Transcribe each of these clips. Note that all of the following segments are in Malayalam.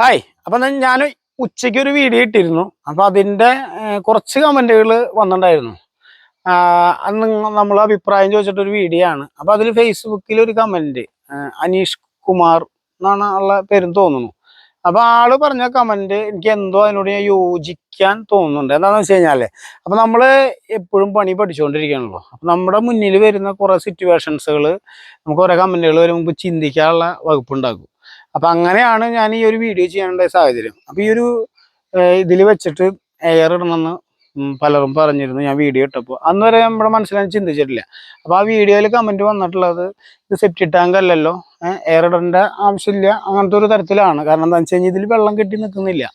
ഹായ്. അപ്പൊ ഞാൻ ഉച്ചയ്ക്ക് ഒരു വീഡിയോ ഇട്ടിരുന്നു. അപ്പൊ അതിന്റെ കുറച്ച് കമന്റുകൾ വന്നിട്ടുണ്ടായിരുന്നു. അന്ന് നമ്മൾ അഭിപ്രായം ചോദിച്ചിട്ടൊരു വീഡിയോ ആണ്. അപ്പൊ അതിൽ ഫേസ്ബുക്കിൽ ഒരു കമന്റ് അനീഷ് കുമാർ എന്നാണ് ഉള്ള പേരും തോന്നുന്നു. അപ്പൊ ആൾ പറഞ്ഞ കമന്റ് എനിക്ക് എന്തോ അതിനോട് ഞാൻ യോജിക്കാൻ തോന്നുന്നുണ്ട്. എന്താണെന്ന് വെച്ച് കഴിഞ്ഞാൽ അപ്പൊ നമ്മൾ എപ്പോഴും പണി പഠിച്ചുകൊണ്ടിരിക്കുകയാണല്ലോ അപ്പൊ നമ്മുടെ മുന്നിൽ വരുന്ന കുറെ സിറ്റുവേഷൻസുകൾ നമുക്ക് കുറെ കമന്റുകൾ വരുമ്പോൾ ചിന്തിക്കാനുള്ള വകുപ്പുണ്ടാക്കും. അപ്പൊ അങ്ങനെയാണ് ഞാൻ ഈ ഒരു വീഡിയോ ചെയ്യാനുള്ള സാഹചര്യം. അപ്പൊ ഈ ഒരു ഇതിൽ വെച്ചിട്ട് എയർ ഇടണമെന്ന് പലരും പറഞ്ഞിരുന്നു. ഞാൻ വീഡിയോ ഇട്ടപ്പോൾ അന്ന് വരെ നമ്മുടെ മനസ്സിലാണ് ചിന്തിച്ചിട്ടില്ല. അപ്പൊ ആ വീഡിയോയിൽ കമന്റ് വന്നിട്ടുള്ളത് ഇത് സെപ്റ്റി ടാങ്ക് അല്ലല്ലോ എയർ ഇടേണ്ട ആവശ്യമില്ല. അങ്ങനത്തെ ഒരു തരത്തിലാണ്. കാരണം എന്താ വെച്ച് കഴിഞ്ഞാൽ ഇതിൽ വെള്ളം കെട്ടി നിൽക്കുന്നില്ല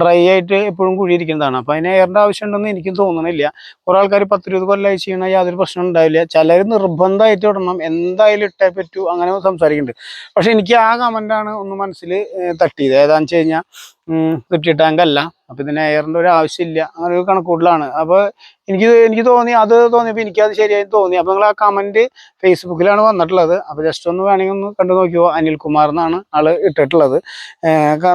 ഡ്രൈ ആയിട്ട് എപ്പോഴും കുഴിയിരിക്കുന്നതാണ്. അപ്പൊ അതിന് എയറിന്റെ ആവശ്യം ഉണ്ടെന്ന് തോന്നണില്ല. കുറെ ആൾക്കാർ പത്തിരുപത് കൊല്ലമായി ചെയ്യണ യാതൊരു പ്രശ്നം ഉണ്ടാവില്ല. ചിലർ നിർബന്ധമായിട്ട് ഇടണം എന്തായാലും ഇട്ടേ പറ്റൂ. അങ്ങനെ സംസാരിക്കുന്നുണ്ട്. പക്ഷെ എനിക്ക് ആ കമന്റാണ് ഒന്ന് മനസ്സിൽ തട്ടിയത്. ഏതാണെന്ന് വെച്ച് കഴിഞ്ഞാൽ സെപ്റ്റി ടാങ്ക് അല്ല. അപ്പൊ ഇതിന് എയറിന്റെ ഒരു ആവശ്യമില്ല. അങ്ങനെ ഒരു കണക്കൂട്ടിലാണ്. അപ്പൊ എനിക്ക് എനിക്ക് തോന്നി അത് തോന്നിയപ്പോൾ എനിക്കത് ശരിയായി തോന്നി. അപ്പൊ നിങ്ങൾ ആ കമന്റ് ഫേസ്ബുക്കിലാണ് വന്നിട്ടുള്ളത്. അപ്പൊ ജസ്റ്റ് ഒന്ന് വേണമെങ്കിൽ ഒന്ന് കണ്ടു നോക്കിയോ അനിൽകുമാർ എന്നാണ് ആൾ ഇട്ടിട്ടുള്ളത്.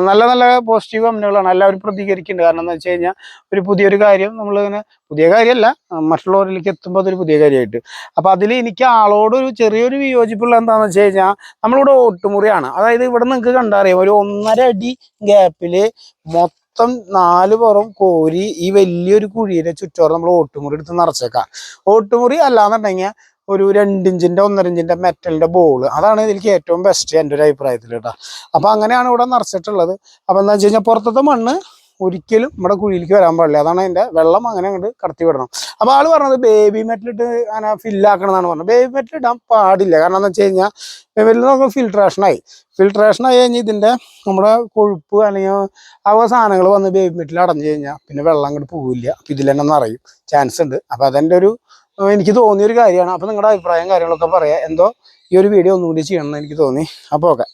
നല്ല നല്ല പോസിറ്റീവ് കമന്റുകളാണ്. എല്ലാവരും പ്രതികരിക്കുന്നുണ്ട്. കാരണം എന്താ വെച്ച് കഴിഞ്ഞാൽ ഒരു പുതിയൊരു കാര്യം നമ്മളിങ്ങനെ പുതിയ കാര്യമല്ല മറ്റുള്ളവരിലേക്ക് എത്തുമ്പോൾ അതൊരു പുതിയ കാര്യമായിട്ട്. അപ്പൊ അതിൽ എനിക്ക് ആളോട് ഒരു ചെറിയൊരു വിയോജിപ്പുള്ള എന്താണെന്ന് വെച്ച് കഴിഞ്ഞാൽ നമ്മളിവിടെ ഒട്ടുമുറിയാണ് അതായത് ഇവിടെ നിങ്ങൾക്ക് കണ്ടറിയാം ഒരു ഒന്നര അടി ഗ്യാപ്പിൽ മൊത്തം നാല് പുറം കോരി ഈ വലിയൊരു കുഴിയുടെ ചുറ്റോറ് നമ്മൾ ഓട്ടുമുറി എടുത്ത് നിറച്ചേക്കാം. ഓട്ടുമുറി അല്ലാന്നുണ്ടെങ്കിൽ ഒരു രണ്ടിഞ്ചിന്റെ ഒന്നരഞ്ചിന്റെ മെറ്റലിന്റെ ബോൾ അതാണ് ഇതിലേക്ക് ഏറ്റവും ബെസ്റ്റ് എന്റെ ഒരു അഭിപ്രായത്തിൽ കേട്ടോ. അപ്പൊ അങ്ങനെയാണ് ഇവിടെ നിറച്ചിട്ടുള്ളത്. അപ്പൊ എന്താ വെച്ച് കഴിഞ്ഞാൽ പുറത്തത്തെ മണ്ണ് ഒരിക്കലും നമ്മുടെ കുഴിയിലേക്ക് വരാൻ പാടില്ല. അതാണ് അതിന്റെ വെള്ളം അങ്ങനെ അങ്ങോട്ട് കടത്തി വിടണം. അപ്പൊ ആൾ പറഞ്ഞത് ബേബി മെറ്റലിട്ട് അങ്ങനെ ഫില്ലാക്കണമെന്നാണ് പറഞ്ഞത്. ബേബി മെറ്റൽ ഇടാൻ പാടില്ല. കാരണം എന്താ വെച്ച് കഴിഞ്ഞാൽ ബേബിയിൽ നമുക്ക് ഫിൽട്രേഷനായി ഫിൽട്രേഷൻ ആയി കഴിഞ്ഞാൽ ഇതിന്റെ നമ്മുടെ കൊഴുപ്പ് അല്ലെങ്കിൽ ആ സാധനങ്ങൾ വന്ന് ബേബി മെറ്റിൽ അടഞ്ഞു കഴിഞ്ഞാൽ പിന്നെ വെള്ളം അങ്ങോട്ട് പോവില്ല. അപ്പൊ ഇതിൽ തന്നെ നിറയും ചാൻസ് ഉണ്ട്. അപ്പൊ അതെന്റെ ഒരു എനിക്ക് തോന്നിയ ഒരു കാര്യമാണ്. അപ്പൊ നിങ്ങളുടെ അഭിപ്രായം കാര്യങ്ങളൊക്കെ പറയാം. എന്തോ ഈ ഒരു വീഡിയോ ഒന്നുകൂടി ചെയ്യണം എന്ന് എനിക്ക് തോന്നി. അപ്പോൾ ഓക്കെ.